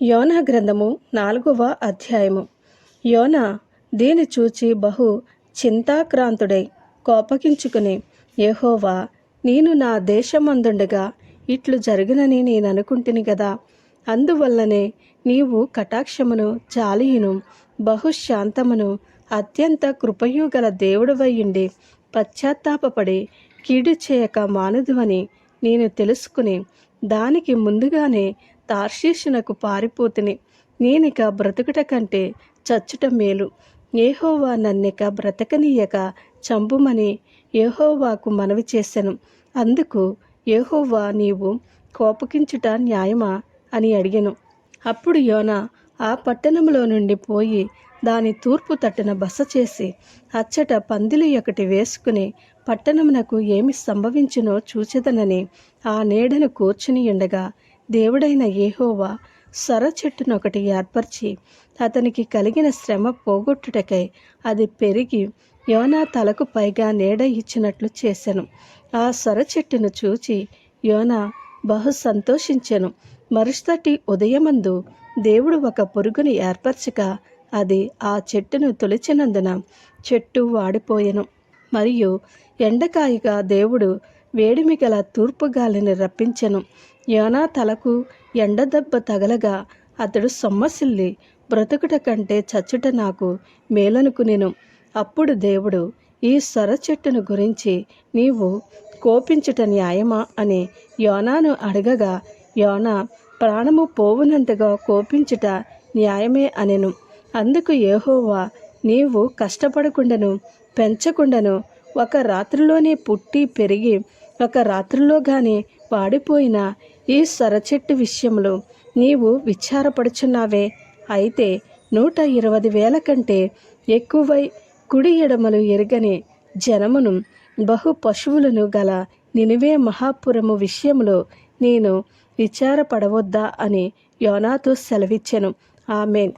యోనా గ్రంథము నాలుగవ అధ్యాయము. యోన దీని చూచి బహు చింతాక్రాంతుడై కోపగించుకుని యహోవా నేను నా దేశమందుండగా ఇట్లు జరిగినని నేను అనుకుంటుని కదా అందువల్లనే నీవు కటాక్షమును జాలియును బహుశాంతమును అత్యంత కృపయు గల దేవుడవయ్యుండి పశ్చాత్తాపపడి కీడు చేయక మానదువని నేను తెలుసుకుని దానికి ముందుగానే తార్షీషునకు పారిపోతుని. నేనిక బ్రతుకుట కంటే చచ్చుట మేలు. ఏహోవా నన్నిక బ్రతకనీయక చంపుమని యెహోవాకు మనవి చేశాను. అందుకు ఏహోవా నీవు కోపగించుట న్యాయమా? అని అడిగాను. అప్పుడు యోన ఆ పట్టణంలో నుండి పోయి దాని తూర్పు తట్టున బస చేసి అచ్చట పందిలి ఒకటి వేసుకుని పట్టణమునకు ఏమి సంభవించునో చూచెదనని ఆ నీడను కూర్చుని ఉండగా దేవుడైన ఏహోవా సొర చెట్టునొకటి ఏర్పరిచి అతనికి కలిగిన శ్రమ పోగొట్టుటకై అది పెరిగి యోనా తలకు పైగా నీడ ఇచ్చినట్లు చేశాను ఆ సొర చెట్టును చూచి యోనా బహు సంతోషించెను. మరుసటి ఉదయమందు దేవుడు ఒక పురుగుని ఏర్పరచక అది ఆ చెట్టును తొలిచినందున చెట్టు వాడిపోయెను. మరియు ఎండకాయగా దేవుడు వేడిమి గల తూర్పు గాలిని రప్పించెను. యోనా తలకు ఎండదెబ్బ తగలగా అతడు సొమ్మసిల్లి బ్రతుకుట కంటే చచ్చుట నాకు మేలనుకునేను. అప్పుడు దేవుడు ఈ సొర చెట్టును గురించి నీవు కోపించుట న్యాయమా? అని యోనాను అడగగా యోనా ప్రాణము పోవునంతగా కోపించుట న్యాయమే అనెను. అందుకు ఏహోవా నీవు కష్టపడకుండాను పెంచకుండాను ఒక రాత్రిలోనే పుట్టి పెరిగి ఒక రాత్రిలో గాని వాడిపోయిన ఈ సొరచెట్టు విషయంలో నీవు విచారపడుచున్నావే. అయితే నూట ఇరవై వేల కంటే ఎక్కువై కుడి ఎడమలు ఎరగని జనమును బహు పశువులను గల నినివే మహాపురము విషయంలో నేను విచారపడవద్దా అని యోనాతో సెలవిచ్చెను. ఆమెన్.